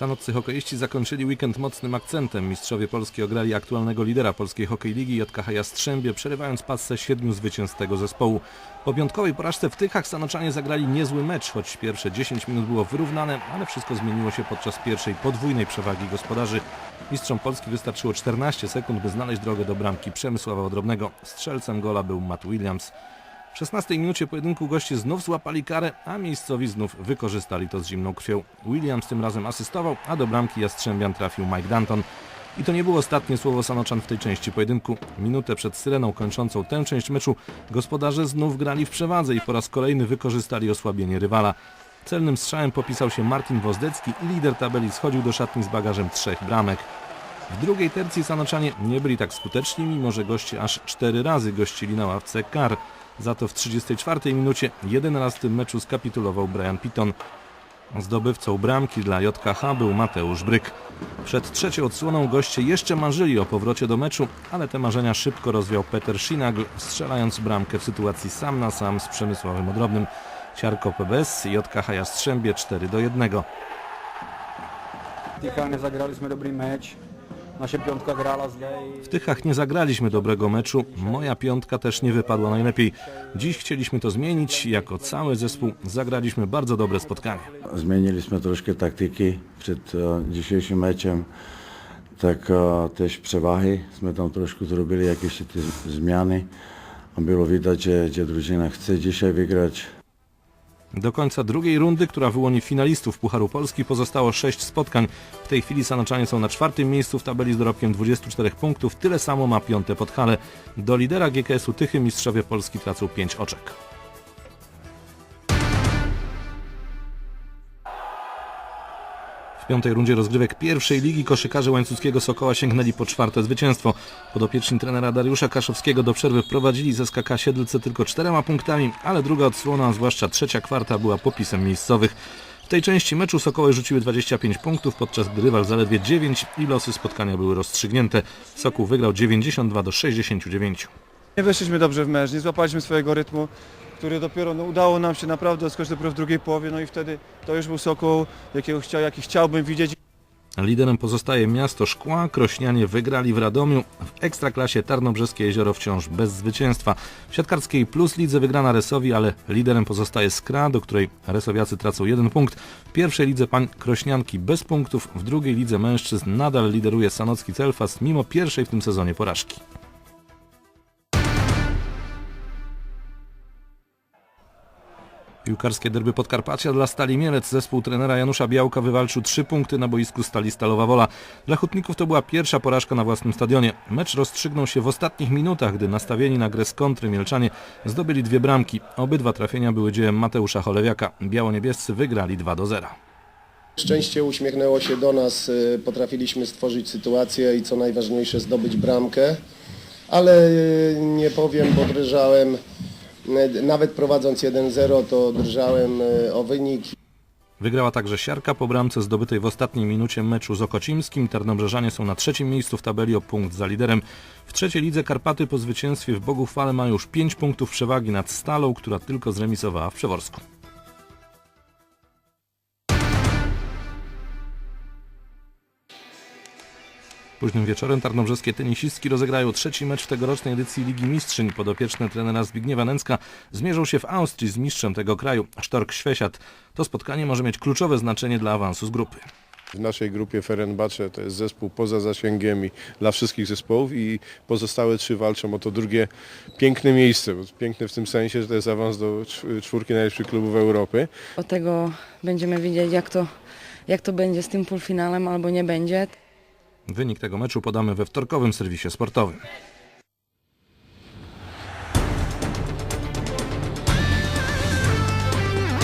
Sanoccy hokeiści zakończyli weekend mocnym akcentem. Mistrzowie Polski ograli aktualnego lidera polskiej hokej ligi JKH Jastrzębie, przerywając passę siedmiu zwycięstw tego zespołu. Po piątkowej porażce w Tychach Sanoczanie zagrali niezły mecz, choć pierwsze 10 minut było wyrównane, ale wszystko zmieniło się podczas pierwszej podwójnej przewagi gospodarzy. Mistrzom Polski wystarczyło 14 sekund, by znaleźć drogę do bramki Przemysława Odrobnego. Strzelcem gola był Matt Williams. W 16 minucie pojedynku goście znów złapali karę, a miejscowi znów wykorzystali to z zimną krwią. Williams tym razem asystował, a do bramki Jastrzębian trafił Mike Danton. I to nie było ostatnie słowo Sanoczan w tej części pojedynku. Minutę przed syreną kończącą tę część meczu gospodarze znów grali w przewadze i po raz kolejny wykorzystali osłabienie rywala. Celnym strzałem popisał się Martin Wozdecki i lider tabeli schodził do szatni z bagażem trzech bramek. W drugiej tercji Sanoczanie nie byli tak skuteczni, mimo że goście aż cztery razy gościli na ławce kar. Za to w 34 minucie jeden raz w tym meczu skapitulował Brian Pitton. Zdobywcą bramki dla JKH był Mateusz Bryk. Przed trzecią odsłoną goście jeszcze marzyli o powrocie do meczu, ale te marzenia szybko rozwiał Peter Szinagl, strzelając bramkę w sytuacji sam na sam z Przemysławem Odrobnym. Siarko PBS, JKH Jastrzębie 4 do 1. V Tychách nezagrali jsme W Tychach nie zagraliśmy dobrego meczu, moja piątka też nie wypadła najlepiej. Dziś chcieliśmy to zmienić i jako cały zespół zagraliśmy bardzo dobre spotkanie. Změnili jsme trošku taktiky před uh, dzisiejším mečem, tak uh, tež převahy jsme tam trošku zrobili, jak ještě ty změny. A bylo vidět, že, že družina chce dzisiaj vygrać. Do końca drugiej rundy, która wyłoni finalistów Pucharu Polski, pozostało sześć spotkań. W tej chwili Sanoczanie są na czwartym miejscu w tabeli z dorobkiem 24 punktów, tyle samo ma piąte Podhale. Do lidera GKS-u Tychy mistrzowie Polski tracą 5 oczek. Piątej rundzie rozgrywek pierwszej ligi koszykarze łańcuckiego Sokoła sięgnęli po czwarte zwycięstwo. Podopieczni trenera Dariusza Kaszowskiego do przerwy prowadzili z SKK Siedlce tylko czterema punktami, ale druga odsłona, zwłaszcza trzecia kwarta była popisem miejscowych. W tej części meczu Sokoły rzuciły 25 punktów, podczas gdy rywal zaledwie 9 i losy spotkania były rozstrzygnięte. Sokół wygrał 92 do 69. Nie weszliśmy dobrze w mecz, nie złapaliśmy swojego rytmu, który dopiero no, udało nam się naprawdę odskoczyć dopiero w drugiej połowie, no i wtedy to już był Sokół, jakiego chciał, jaki chciałbym widzieć. Liderem pozostaje miasto Szkła. Krośnianie wygrali w Radomiu. W Ekstraklasie Tarnobrzeskie Jezioro wciąż bez zwycięstwa. W siatkarskiej Plus Lidze wygrana Resowi, ale liderem pozostaje Skra, do której Resowiacy tracą jeden punkt. W pierwszej lidze pań Krośnianki bez punktów. W drugiej lidze mężczyzn nadal lideruje Sanocki Celfast mimo pierwszej w tym sezonie porażki. Piłkarskie derby Podkarpacia dla Stali Mielec. Zespół trenera Janusza Białka wywalczył trzy punkty na boisku Stali Stalowa Wola. Dla Hutników to była pierwsza porażka na własnym stadionie. Mecz rozstrzygnął się w ostatnich minutach, gdy nastawieni na grę z kontry Mielczanie zdobyli dwie bramki. Obydwa trafienia były dziełem Mateusza Cholewiaka. Biało-niebiescy wygrali 2 do 0. Szczęście uśmiechnęło się do nas, y, potrafiliśmy stworzyć sytuację i co najważniejsze zdobyć bramkę, ale y, nie powiem, bo drżałem, nawet prowadząc 1-0 to drżałem y, o wynik Wygrała także Siarka po bramce zdobytej w ostatniej minucie meczu z Okocimskim. Tarnobrzeżanie są na trzecim miejscu w tabeli o punkt za liderem. W trzeciej lidze Karpaty po zwycięstwie w Boguchwale mają już 5 punktów przewagi nad Stalą, która tylko zremisowała w Przeworsku. Późnym wieczorem tarnobrzeskie tenisistki rozegrają trzeci mecz w tegorocznej edycji Ligi Mistrzyń. Podopieczne trenera Zbigniewa Nęcka zmierzą się w Austrii z mistrzem tego kraju, Sztork Świesiat. To spotkanie może mieć kluczowe znaczenie dla awansu z grupy. W naszej grupie Ferenbacze to jest zespół poza zasięgiem dla wszystkich zespołów i pozostałe trzy walczą o to drugie piękne miejsce. Piękne w tym sensie, że to jest awans do czw- czwórki najlepszych klubów Europy. Od tego będziemy wiedzieć, jak to, jak to będzie z tym półfinałem albo nie będzie. Wynik tego meczu podamy we wtorkowym serwisie sportowym.